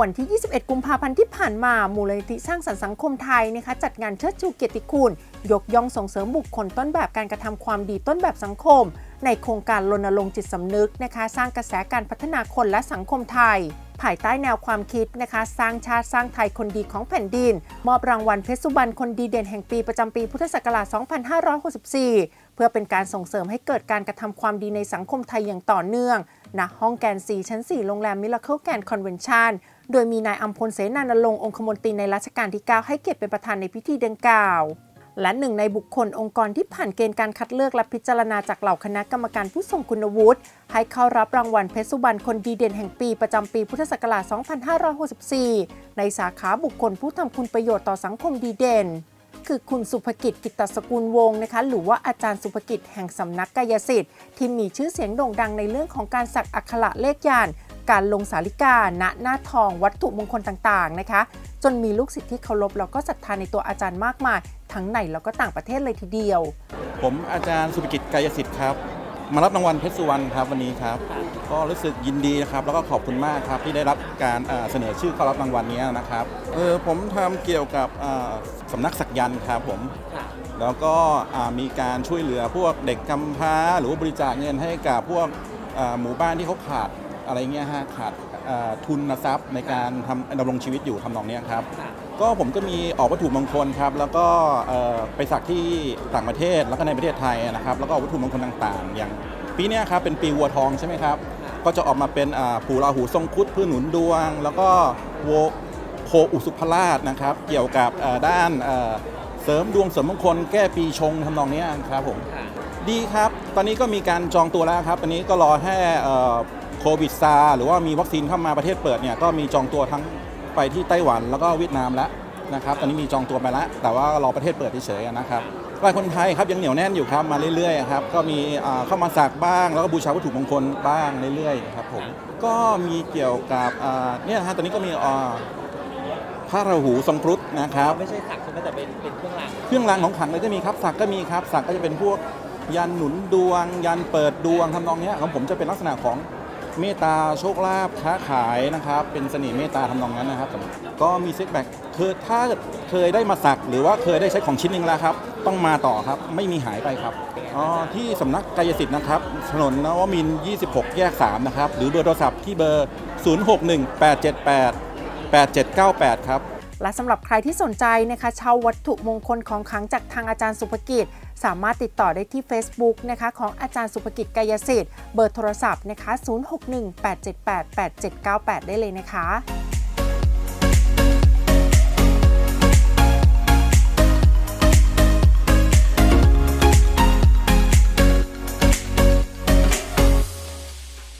วันที่ 21 กุมภาพันธ์ที่ผ่านมา มูลนิธิสร้างสรรค์สังคมไทยนะคะจัดงานเชิดชูเกียรติคุณ ยกย่องส่งเสริมบุคคลต้นแบบการกระทำความดีต้นแบบสังคม ในโครงการรณรงค์จิตสำนึกนะคะ สร้างกระแสการพัฒนาคนและสังคมไทย ภายใต้แนวความคิดนะคะ สร้างชาติสร้างไทยคนดีของแผ่นดิน มอบรางวัลเพชรสุบรรณคนดีเด่นแห่งปีประจำปีพุทธศักราช 2564 เพื่อเป็นการส่งเสริมให้เกิดการกระทำความดีในสังคมไทยอย่างต่อเนื่อง ณห้องแกน 4 ชั้น 4 โรงแรมมิลเคิลแกนคอนเวนชั่น โดยมีนายอัมพลเสนานรงค์องคมนตรีในรัชกาลที่ 9 ให้เกียรติเป็นประธานในพิธีดังกล่าว และหนึ่งในบุคคลองค์กรที่ผ่านเกณฑ์การคัดเลือกและพิจารณาจากเหล่าคณะกรรมการผู้ทรงคุณวุฒิ ให้เข้ารับรางวัลเพชรสุบรรณคนดีเด่นแห่งปีประจำปีพุทธศักราช 2564 ในสาขาบุคคลผู้ทำคุณประโยชน์ต่อสังคมดีเด่น คือคุณสุภกิจกิตตสกุลวงศ์นะคะหรือว่าอาจารย์สุภกิจแห่งสำนักกายสิทธิ์ที่มีชื่อเสียงโด่งดังในเรื่องของการสักอักขระเลขยานการลงสาลิกาณหน้าทองวัตถุมงคลต่างๆนะคะ จนมีลูกศิษย์ที่เคารพแล้วก็ศรัทธาในตัวอาจารย์มากมาย ทั้งในแล้วก็ต่างประเทศเลยทีเดียว ผมอาจารย์สุภกิจกายสิทธิ์ครับ มารับรางวัลเพชรสุวรรณครับวันนี้ครับ ก็รู้สึกยินดีนะครับ แล้วก็ขอบคุณมากครับที่ได้รับการเอ่อเสนอชื่อเข้ารับรางวัลนี้นะครับเออผมทำเกี่ยวกับเอ่อสำนักสักยันต์ครับผมแล้วก็อ่ามีการช่วยเหลือพวกเด็กกำพร้า หรือว่าบริจาคเงินให้กับพวกอ่าหมู่บ้านที่เขาขาดอะไรเงี้ยฮะขาด อ่าทุนทรัพย์ในการทำดำรงชีวิตอยู่ทำนองเนี้ยครับ ก็ผมก็มีออกวัตถุมงคลครับแล้วก็เอ่อไปสักที่ต่างประเทศแล้วก็ในประเทศไทยนะครับ แล้วก็วัตถุมงคลต่างๆ อย่างปีเนี้ยครับเป็นปีวัวทองใช่ไหมครับ ก็จะออกมาเป็นอ่าปู่ราหูทรงครุดเพื่อหนุนดวง แล้วก็โวโคอุสุภราชนะครับ เกี่ยวกับเอ่อด้านเอ่อเสริมดวงเสริมมงคลแก้ปีชงทำนองเนี้ยครับผม ดีครับ ตอนนี้ก็มีการจองตัวแล้วครับ ตอนนี้ก็รอให้เอ่อ โควิดซาหรือว่ามีวัคซีนเข้ามาประเทศเปิดเนี่ยก็มีจองตัวทั้งไปที่ไต้หวันแล้วก็เวียดนามแล้วนะครับตอนนี้มีจองตัวไปแล้ว แต่ว่ารอประเทศเปิดเฉยๆนะครับรายคนไทยครับยังเหนียวแน่นอยู่ครับมาเรื่อยๆครับก็มีอ่าเข้ามาสักบ้าง แล้วก็บูชาวัตถุมงคลบ้างเรื่อยๆครับผมก็มีเกี่ยวกับอ่าเนี่ยนะฮะตอนนี้ก็มีอ่าพระราหูทรงครุฑนะครับไม่ใช่สักใช่ไหมแต่เป็นเป็นเครื่องรางเครื่องรางของขลังเลยจะมีครับสักก็มีครับสักก็จะเป็นพวกยันหนุนดวง ยันเปิดดวงทำนองเนี้ยของผมจะเป็นลักษณะของ เมตตาโชคลาภค้าขายนะครับ เป็นเสน่ห์เมตตาทำนองนั้นนะครับก็มีเซ็กแบ็กคือถ้าเคยได้มาสักหรือว่าเคยได้ใช้ของชิ้นหนึ่งแล้วครับ ต้องมาต่อครับ ไม่มีหายไปครับอ๋อที่สำนักกายสิทธิ์นะครับถนนนวมิน 26 แยก 3 นะครับ หรือเบอร์โทรศัพท์ที่เบอร์ 061878 8798 ครับและสำหรับใครที่สนใจนะคะเช่าวัตถุมงคลของขังจากทางอาจารย์สุภกิจ สามารถติดต่อได้ที่ Facebook นะคะของอาจารย์สุภกิจกายสิทธิ์เบอร์โทรศัพท์นะคะ 0618788798 ได้เลยนะคะ